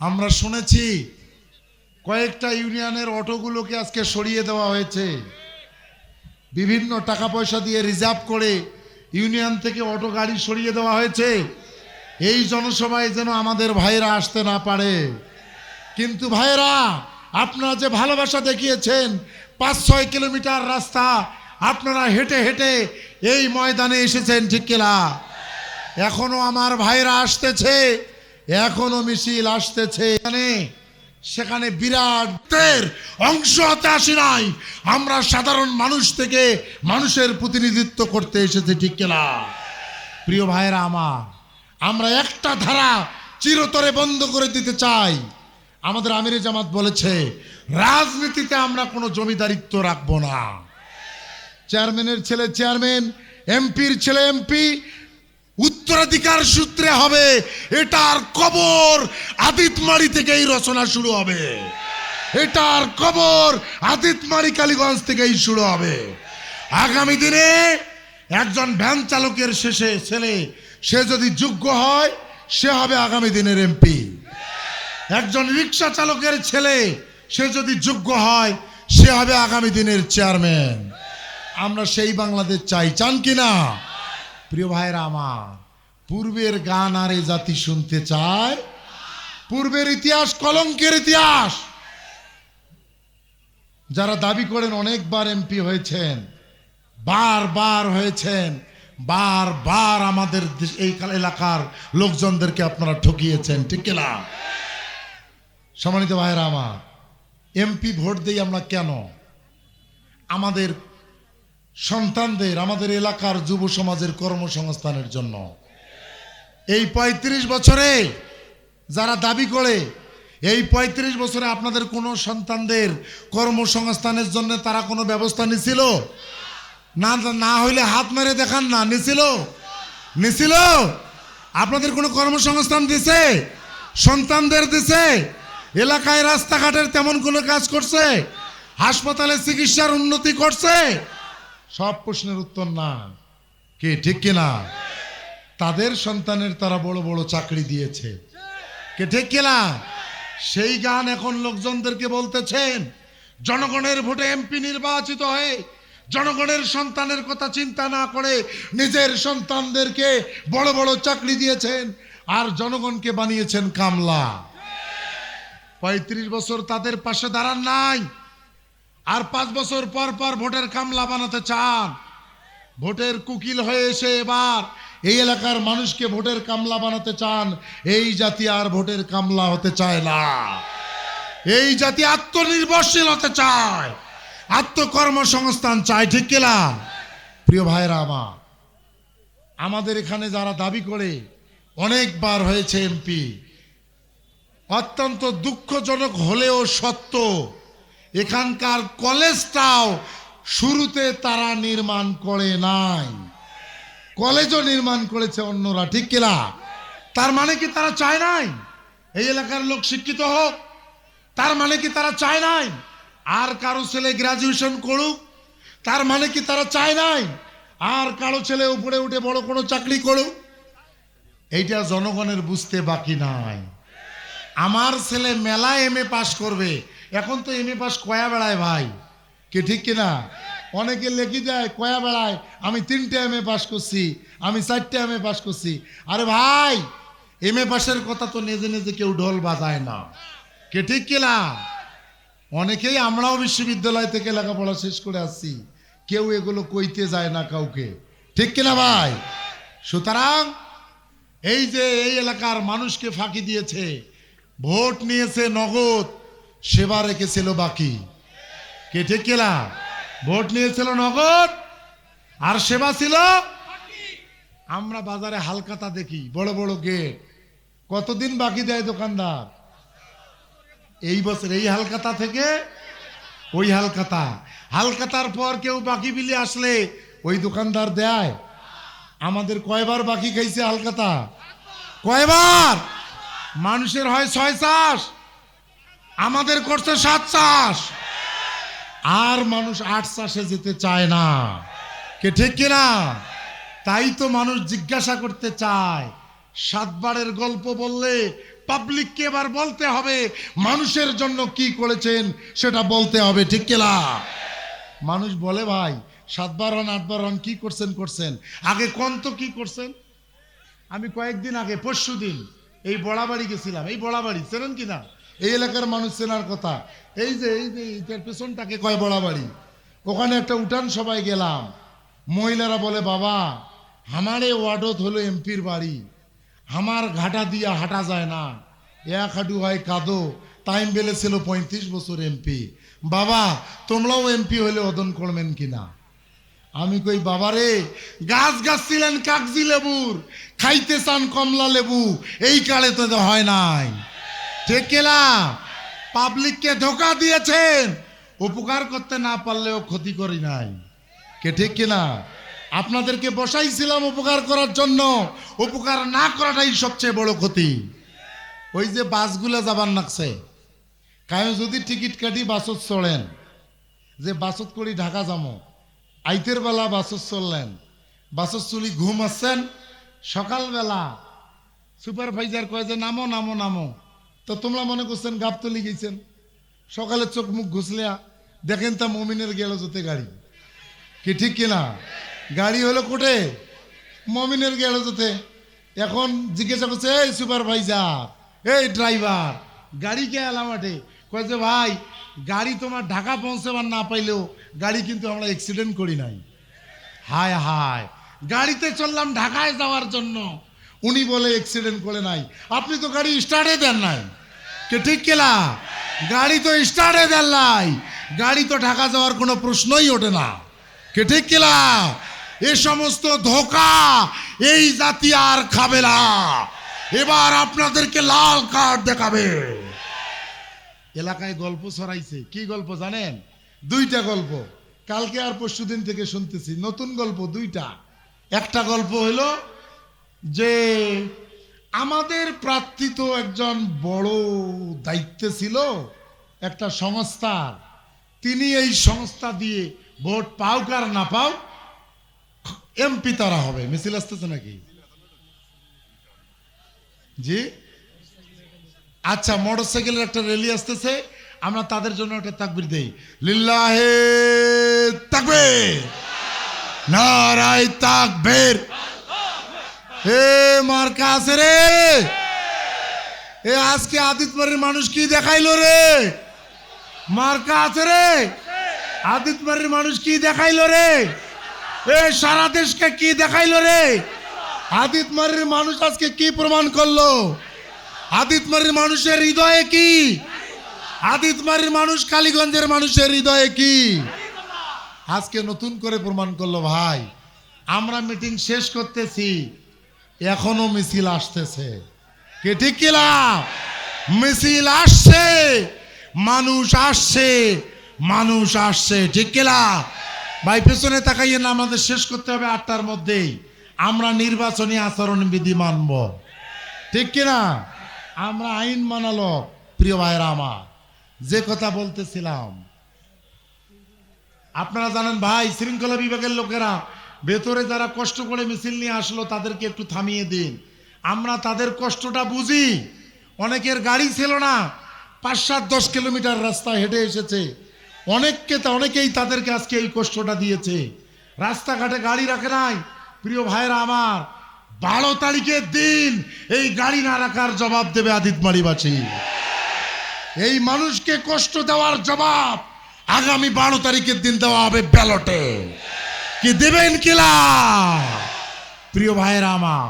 আমরা শুনেছি কয়েকটা ইউনিয়নের অটোগুলোকে আজকে সরিয়ে দেওয়া হয়েছে। বিভিন্ন টাকা পয়সা দিয়ে রিজার্ভ করে ইউনিয়ন থেকে অটো গাড়ি সরিয়ে দেওয়া হয়েছে। এই জনসভায় যেন আমাদের ভাইরা আসতে না পারে। কিন্তু ভাইরা আপনারা যে ভালোবাসা দেখিয়েছেন পাঁচ ছয় কিলোমিটার রাস্তা, আপনারা হেঁটে হেঁটে এই ময়দানে এসেছেন, ঠিক কিনা? এখনও আমার ভাইরা আসতেছে। এখনও মিছিল আসতেছে এখানে। সেখানে বিরাটের অংশ হতে আসি নাই। আমরা সাধারণ মানুষ থেকে মানুষের প্রতিনিধিত্ব করতে এসেছি, ঠিক কিনা প্রিয় ভাইরা আমার, আমরা একটা ধারা চিরতরে বন্ধ করে দিতে চাই। আমাদের আমির জামাত বলেছে, রাজনীতিতে আমরা কোনো জমিদারিত্ব রাখব না। চেয়ারম্যানের ছেলে চেয়ারম্যান, এমপির ছেলে এমপি উত্তরাধিকার সূত্রে হবে, এটার কবর আদিতমারি থেকে এই রচনা শুরু হবে। এটার কবর আদিতমারি কালীগঞ্জ থেকেই শুরু হবে। আগামী দিনে একজন ভ্যান চালকের শেষে ছেলে, সে যদি যোগ্য হয়, সে হবে আগামী দিনের এমপি। একজন রিক্সা চালকের ছেলে, সে যদি যোগ্য হয়, সে হবে আগামী দিনের চেয়ারম্যান। আমরা সেই বাংলাদেশ চাই। চান কি না? প্রিয় ভাইরা আমার। পূর্বের গান আর এ জাতি শুনতে চায়? পূর্বের ইতিহাস কলঙ্কের ইতিহাস। যারা দাবি করেন অনেকবার এমপি হয়েছেন বারবার হয়েছেন বারবার আমাদের এই এলাকার লোকজনদেরকে আপনারা ঠকিয়েছেন, ঠিক কি না সম্মানিত ভাইরা আমার, এমপি ভোট দিই আমরা কেন? আমাদের সন্তানদের, আমাদের এলাকার যুব সমাজের কর্মসংস্থানের জন্য। এই ৩৫ বছরে যারা দাবি করে, এই ৩৫ বছরে আপনাদের কোনো সন্তানদের কর্মসংস্থানের জন্য তারা কোনো ব্যবস্থা নিছিল? না না হইলে হাত মেরে দেখান না। নিছিল? নিছিল? আপনাদের কোনো কর্মসংস্থান দিছে? সন্তানদের দিছে? এলাকায় রাস্তাঘাটের তেমন কোনো কাজ করছে? হাসপাতালে চিকিৎসার উন্নতি করছে? সব প্রশ্নের উত্তর না। কি, ঠিক কিনা? তাদের সন্তানের তারা বড় বড় চাকরি দিয়েছে। কে ঠিক কিনা? সেই গান এখন লোকজনদেরকে বলতেছেন, জনগণের ভোটে এমপি নির্বাচিত হয়ে জনগণের সন্তানের কথা চিন্তা না করে নিজের সন্তানদেরকে বড় বড় চাকরি দিয়েছেন আর জনগণকে বানিয়েছেন কামলা। পঁয়ত্রিশ বছর তাদের পাশে দাঁড়ান নাই, আর পাঁচ বছর পর পর ভোটের কামলা বানাতে চান। ভোটের কুকিল হয়ে এসে এবার এই এলাকার মানুষকে ভোটের কামলা বানাতে চান, এই জাতি আর ভোটের কামলা হতে চায় না। এই জাতি আত্মনির্ভরশীল হতে চায়, আত্মকর্মসংস্থান চায়, ঠিক কিনা? প্রিয় ভাইরা আমার, আমাদের এখানে যারা দাবি করে, অনেকবার হয়েছে এমপি। অত্যন্ত দুঃখজনক হলেও সত্য, এখানকার কলেজটাও শুরুতে তারা নির্মাণ করে নাই। কলেজও নির্মাণ করেছে অন্যরা, ঠিক কিনা? তার মানে কি তারা চায় নাই? এই এলাকার লোক শিক্ষিত হোক, তার মানে কি তারা চায় নাই? আর কারও ছেলে গ্রাজুয়েশন করুক, তার মানে কি তারা চায় নাই? আর কারও ছেলে উপরে উঠে বড় কোনো চাকরি করুক, এইটা জনগণের বুঝতে বাকি নাই। আমার ছেলে মেলা এম এ পাশ করবে, এখন তো এম এ পাস কয়া বেড়ায় ভাই, কে ঠিক কিনা? অনেকে লেখি যায়, কয়া বেড়ায়, আমি তিনটে এম এ পাস করছি, আমি চারটে এম এ পাস করছি। আরে ভাই এম এ পাসের কথা তো নিজে নিজে কেউ ঢোল বাজায় না। কে ঠিক কিনা অনেকেই আমরাও বিশ্ববিদ্যালয় থেকে লেখাপড়া শেষ করে আসছি। কেউ এগুলো কইতে যায় না কাউকে। ঠিক কিনা ভাই? সুতরাং এই যে এই এলাকার মানুষকে ফাঁকি দিয়েছে, ভোট নিয়েছে নগদ, সেবা রেখেছিল বাকি। কে ঠিক কিনা ভোট নিয়েছিল নগদ, আর সেবা ছিল আমরা বাজারে হালকাতা দেখি, বড় বড় গেট। কতদিন বাকি দেয় দোকানদার? এই বছর এই হালকাতা থেকে ওই হালকাতা। হালকাতার পর কেউ বাকি বিলি আসলে ওই দোকানদার দেয়। আমাদের কয়বার বাকি খাইছে হালকাতা? কয়বার? মানুষের হয় ছয় চাষ, আমাদের করছে সাত চাষ। আর মানুষ আট চাষে যেতে চায় না। কে ঠিক কিনা? তাই তো মানুষ জিজ্ঞাসা করতে চায়, সাতবারের গল্প বললে পাবলিককে এবার বলতে হবে, মানুষের জন্য কি করেছেন সেটা বলতে হবে, ঠিক কিলা মানুষ বলে, ভাই, সাতবার হন, আটবার হন, কি করছেন করছেন? আগে কোন তো কি করছেন? আমি কয়েকদিন আগে পরশু দিন এই বড়াবাড়ি গেছিলাম। এই বড়াবাড়ি, চেনেন কি না এই এলাকার মানুষ চেনার কথা। এই যে এই যে এইটার পেছনটাকে কয় বড়াবাড়ি ওখানে একটা উঠান সবাই গেলাম। মহিলারা বলে, বাবা আমারে ওয়ার্ডত হলো এমপির বাড়ি। আমার ঘাটা দিয়া হাঁটা যায় না। এক হাঁটু হয় কাদো। টাইম বেলে ছিল পঁয়ত্রিশ বছর এমপি। বাবা, তোমরাও এমপি হলে অদন করবেন কিনা? আমি কই বাবারে গাছ গাছ ছিলেন কাগজি লেবুর। খাইতে চান কমলা লেবু। এই কালে তো হয় নাই। ঠিক কিনা? পাবলিককে ধোকা দিয়েছেন। উপকার করতে না পারলেও ক্ষতি করি নাই। কে ঠিক কিনা? আপনাদেরকে বসাইছিলাম উপকার করার জন্য। উপকার না করাটাই সবচেয়ে বড় ক্ষতি। ওই যে বাসগুলো যাবার নাকছে। কায়ো যদি টিকিট কাটি বাসত চড়েন। যে বাসত করি ঢাকা যাব আইতের বেলা বাসত চললেন বাসত চলি ঘুম আসছেন। সকালবেলা সুপারভাইজার কয় যে, নামো নামো নামো। তো তোমরা মনে করছেন গাবতলি গেছেন। সকালে চোখ মুখ ঘুষলিয়া দেখেন তা মমিনের গেল যেতে গাড়ি। কি ঠিক কিনা গাড়ি হলো কোটে, মমিনের গেল যেতে এখন জিজ্ঞাসা করছে, এই সুপারভাইজার, এই ড্রাইভার, গাড়ি কে এলাম মাঠে? কয় ভাই, গাড়ি তোমার ঢাকা পৌঁছাবার না পাইলেও গাড়ি কিন্তু আমরা অ্যাক্সিডেন্ট করি নাই। হায় হায়, গাড়িতে চললাম ঢাকায় যাওয়ার জন্য। উনি বলে অ্যাক্সিডেন্ট করে নাই। আপনি তো গাড়ি স্টার্টে দেন নাই। কে ঠিক কেলা গাড়ি তো স্টার্টে দেন নাই। গাড়ি তো ঢাকা যাওয়ার কোনো প্রশ্নই ওঠে না। কে ঠিক কেলা এ সমস্ত ধোকা এই জাতি আর খাবে না। এবার আপনাদেরকে লাল কার্ড দেখাবে। এলাকায় গল্প ছড়াইছে। কি গল্প জানেন? দুইটা গল্প। কালকে আর পরশু দিন থেকে শুনতেছি। নতুন গল্প দুইটা। একটা গল্প হলো যে আমাদের প্রার্থী তো একজন বড় দায়িত্বে ছিল, একটা সংস্থার। তিনি এই সংস্থা দিয়ে ভোট পাও কার না পাও এমপি তারা হবে। মিছিল আসতেছে নাকি? জি? আচ্ছা মোটরসাইকেলের একটা র্যালি আসতেছে, আমরা তাদের জন্য একটা তাকবির দেই। লিল্লাহে তাকবীর! নারাই তাকবীর! হে মার্কা আছে রে। এ আজকে আদিতবাড়ির মানুষ কি দেখাইলো রে? মার্কা আছে রে। আদিতবাড়ির মানুষ কি দেখাইলো রে? এ সারা দেশকে কি দেখাইলো রে? আদিতমারির মানুষ আজকে কি প্রমাণ করল? আদিতমারির মানুষের হৃদয়ে কি? আদিতমারির মানুষ কালীগঞ্জের মানুষের হৃদয়ে কি? আজকে নতুন করে প্রমাণ করল ভাই। আমরা মিটিং শেষ করতেছি। এখনও মিছিল আসতেছে। কে ঠিক কিলা মিছিল আসছে, মানুষ আসছে মানুষ আসছে, ঠিক কিলা ভাই, পেছনে তাকাইয়ে না, আমাদের শেষ করতে হবে আটটার মধ্যেই। আমরা নির্বাচনী আচরণ বিধি মানব। ঠিক কিনা? আমরা আইন মানালো প্রিয় ভাইরা আমার। যে কথা বলতেছিলাম, আপনারা জানেন ভাই, শৃঙ্খলা বিভাগের লোকেরা ভেতরে যারা কষ্ট করে মিছিল নিয়ে আসলো, তাদেরকে একটু থামিয়ে দিন। আমরা তাদের কষ্টটা বুঝি। অনেকের গাড়ি ছিল না পাঁচ সাত দশ কিলোমিটার রাস্তা হেঁটে এসেছে। অনেককে তা অনেকেই তাদেরকে আজকে এই কষ্টটা দিয়েছে। রাস্তাঘাটে গাড়ি রাখে নাই। প্রিয় ভাইরা আমার, বারো তারিখের দিন এই গাড়ি না রাখার জবাব দেবে আদিতমারিবাসী এই মানুষকে কষ্ট দেওয়ার জবাব আগামী বারো তারিখের দিন দেওয়া হবে ব্যালটে। কি দেবেন কিলা প্রিয় ভাইয়েরা আমার